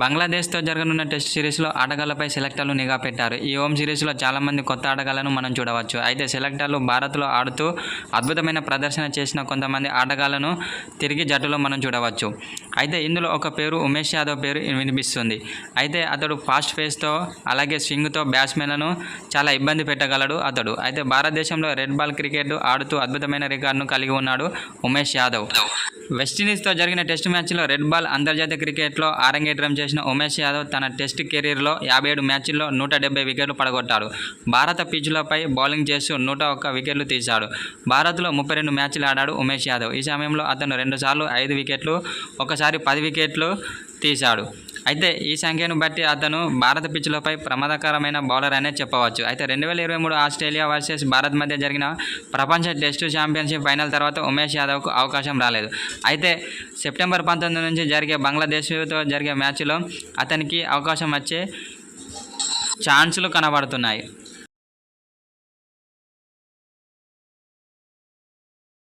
బంగ్లాదేశ్తో జరగనున్న టెస్ట్ సిరీస్లో ఆటగాళ్ళపై సెలెక్టర్లు నిఘా పెట్టారు. ఈ హోమ్ సిరీస్లో చాలామంది కొత్త ఆటగాళ్ళను మనం చూడవచ్చు. అయితే సెలెక్టర్లు భారత్లో ఆడుతూ అద్భుతమైన ప్రదర్శన చేసిన కొంతమంది ఆటగాళ్ళను తిరిగి జట్టులో మనం చూడవచ్చు. అయితే ఇందులో ఒక పేరు ఉమేష్ యాదవ్ పేరు వినిపిస్తుంది. అయితే అతడు ఫాస్ట్ ఫేస్తో అలాగే స్వింగ్తో బ్యాట్స్మెన్లను చాలా ఇబ్బంది పెట్టగలడు అతడు. అయితే భారతదేశంలో రెడ్ బాల్ క్రికెట్ ఆడుతూ అద్భుతమైన రికార్డును కలిగి ఉన్నాడు ఉమేష్ యాదవ్. వెస్టిండీస్తో జరిగిన టెస్ట్ మ్యాచ్లో రెడ్ బాల్ అంతర్జాతీయ క్రికెట్లో ఆరంగేట్రం చేసిన ఉమేష్ యాదవ్ తన టెస్ట్ కెరీర్లో యాభై ఏడు మ్యాచ్ల్లో నూట డెబ్బై వికెట్లు పడగొట్టాడు. భారత పిచ్లపై బౌలింగ్ చేస్తూ నూట ఒక్క వికెట్లు తీశాడు. భారత్లో ముప్పై రెండు మ్యాచ్లు ఆడాడు ఉమేష్ యాదవ్. ఈ సమయంలో అతను రెండుసార్లు ఐదు వికెట్లు ఒకసారి పది వికెట్లు తీశాడు. అయితే ఈ సంఖ్యను బట్టి అతను భారత పిచ్లపై ప్రమాదకరమైన బౌలర్ అనే చెప్పవచ్చు. అయితే రెండు వేల ఇరవై మూడు ఆస్ట్రేలియా వర్సెస్ భారత్ మధ్య జరిగిన ప్రపంచ టెస్టు ఛాంపియన్షిప్ ఫైనల్ తర్వాత ఉమేష్ యాదవ్కు అవకాశం రాలేదు. అయితే సెప్టెంబర్ పంతొమ్మిది నుంచి జరిగే బంగ్లాదేశ్తో జరిగే మ్యాచ్లో అతనికి అవకాశం వచ్చే ఛాన్సులు కనబడుతున్నాయి.